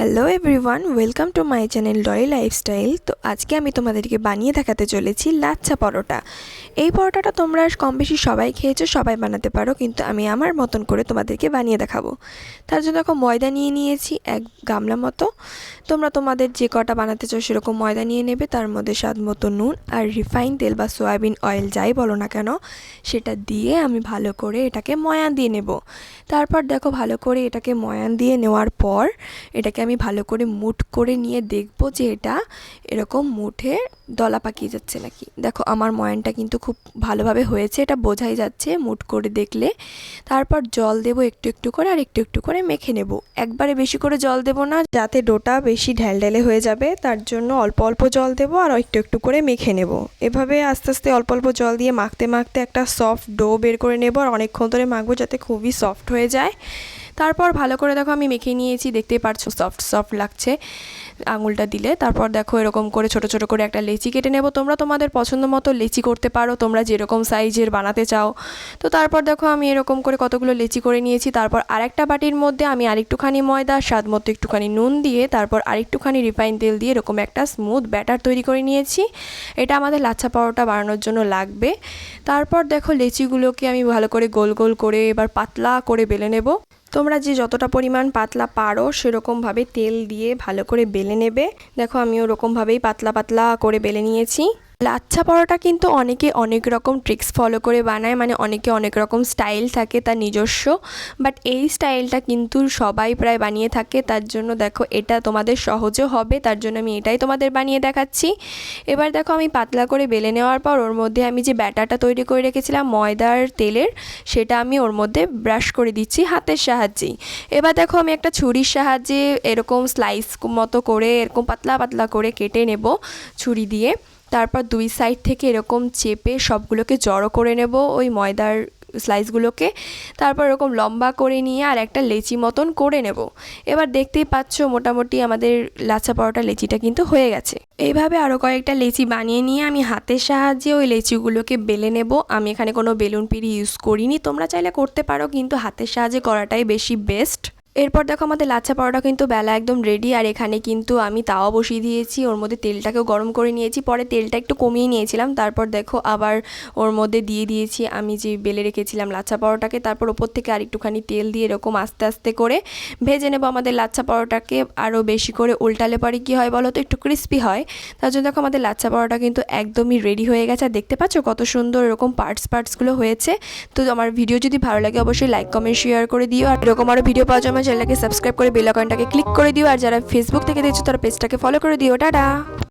Hello everyone welcome to my channel Dolly lifestyle তো আজকে আমি তোমাদেরকে বানিয়ে দেখাতে চলেছি লাচ্ছা পরোটা। এই পরোটাটা তোমরা কম বেশি সবাই খেয়েছো, সবাই বানাতে পারো, কিন্তু আমি আমার মতন করে তোমাদেরকে বানিয়ে দেখাবো। তার জন্য এখন ময়দা নিয়ে নিয়েছি এক গামলা মতো। তোমরা তোমাদের যে কটা বানাতে চাও সেরকম ময়দা নিয়ে নেবে, তার মধ্যে স্বাদ মতো নুন আর রিফাইন তেল বা সয়াবিন অয়েল যাই বলো না কেন, সেটা দিয়ে আমি ভালো করে এটাকে ময়ান দিয়ে নেব। তারপর দেখো ভালো করে এটাকে ময়ান দিয়ে নেওয়ার পর, এটাকে আমি ভালো করে মুঠ করে নিয়ে দেখব যে এটা এরকম মুঠে দলা পাকিয়ে যাচ্ছে নাকি। দেখো আমার ময়ানটা কিন্তু খুব ভালোভাবে হয়েছে, এটা বোঝাই যাচ্ছে, মুট করে দেখলে। তারপর জল দেব একটু একটু করে আর একটু একটু করে মেখে নেব। একবারে বেশি করে জল দেব না, যাতে ডোটা বেশি ঢ্যালঢেলে হয়ে যাবে। তার জন্য অল্প অল্প জল দেব আর একটু একটু করে মেখে নেব। এভাবে আস্তে আস্তে অল্প অল্প জল দিয়ে মাখতে মাখতে একটা সফট ডো বের করে নেব আর অনেকক্ষণ ধরে মাখবো যাতে খুবই সফট হয়ে যায়। তারপর ভালো করে দেখো আমি মেখে নিয়েছি, দেখতেই পারছ সফট সফট লাগছে। আঙুলটা দিলে, তারপর দেখো এরকম করে ছোট ছোট করে একটা লেচি কেটে নেব। তোমরা তোমাদের পছন্দ মতো লেচি করতে পারো, তোমরা যেরকম সাইজের বানাতে চাও। তো তারপর দেখো আমি এরকম করে কতগুলো লেচি করে নিয়েছি। তারপর আরেকটা বাটির মধ্যে আমি আরেকটুখানি ময়দা, স্বাদ মতো একটুখানি নুন দিয়ে, তারপর আরেকটুখানি রিফাইন তেল দিয়ে এরকম একটা স্মুথ ব্যাটার তৈরি করে নিয়েছি। এটা আমাদের লাচ্ছা পরোটা বানানোর জন্য লাগবে। তারপর দেখো লেচিগুলোকে আমি ভালো করে গোল গোল করে এবার পাতলা করে বেলে নেব। তোমরা যে যতটা পরিমাণ পাতলা পারো, সেরকমভাবে তেল দিয়ে ভালো করে বেলে নেবে। দেখো আমি ওরকমভাবেই পাতলা পাতলা করে বেলে নিয়েছি। লাচ্ছা পরোটা কিন্তু অনেকে অনেক রকম ট্রিক্স ফলো করে বানায় মানে অনেকে অনেক রকম স্টাইল থাকে তার নিজস্ব বাট এই স্টাইলটা কিন্তু সবাই প্রায় বানিয়ে থাকে, তার জন্য দেখো এটা তোমাদের সহজও হবে, তার জন্য আমি এটাই তোমাদের বানিয়ে দেখাচ্ছি। এবার দেখো আমি পাতলা করে বেলে নেওয়ার পর ওর মধ্যে আমি যে ব্যাটারটা তৈরি করে রেখেছিলাম ময়দার তেলের, সেটা আমি ওর মধ্যে ব্রাশ করে দিচ্ছি হাতের সাহায্যেই। এবার দেখো আমি একটা ছুরির সাহায্যে এরকম স্লাইস মতো করে, এরকম পাতলা পাতলা করে কেটে নেব ছুরি দিয়ে। তারপর দুই সাইড থেকে এরকম চেপে সবগুলোকে জড়ো করে নেব ওই ময়দার স্লাইসগুলোকে তারপর এরকম লম্বা করে নিয়ে আর একটা লেচি মতন করে নেব। এবার দেখতেই পাচ্ছ মোটামুটি আমাদের লাচা পরোটা লেচিটা কিন্তু হয়ে গেছে। এইভাবে আরও কয়েকটা লেচি বানিয়ে নিয়ে আমি হাতের সাহায্যে ওই লেচিগুলোকে বেলে নেব। আমি এখানে কোনো বেলুন পিড়ি ইউজ করিনি। তোমরা চাইলে করতে পারো, কিন্তু হাতের সাহায্যে করাটাই বেশি বেস্ট এরপর দেখো আমাদের লাচ্ছা পরোটা কিন্তু বেলা একদম রেডি আর এখানে কিন্তু আমি তাওয়া বসিয়ে দিয়েছি। ওর মধ্যে তেলটাকেও গরম করে নিয়েছি। পরে তেলটা একটু কমিয়ে নিয়েছিলাম। তারপর দেখো আবার ওর মধ্যে দিয়ে দিয়েছি। আমি যে বেলে রেখেছিলাম লাচ্ছা পরোটাকে, তারপর ওপর থেকে আর একটুখানি তেল দিয়ে এরকম আস্তে আস্তে করে ভেজে নেব আমাদের লাচ্ছা পরোটাকে। আরও বেশি করে উল্টালে পরে কী হয় বলো তো, একটু ক্রিস্পি হয়। তার জন্য দেখো আমাদের লাচ্ছা পরোটা কিন্তু একদমই রেডি হয়ে গেছে। আর দেখতে পাচ্ছ কত সুন্দর এরকম পার্টস পার্টসগুলো হয়েছে। তো আমার ভিডিও যদি ভালো লাগে অবশ্যই লাইক কমেন্ট শেয়ার করে দিও। আর এরকম আরও ভিডিও পাওয়ার জন্য চ্যানেলটাকে সাবস্ক্রাইব করে বেল আইকনটাকে ক্লিক করে দিও, আর যারা ফেসবুক থেকে দেখছ তারা পেজটাকে ফলো করে দিও। টাটা!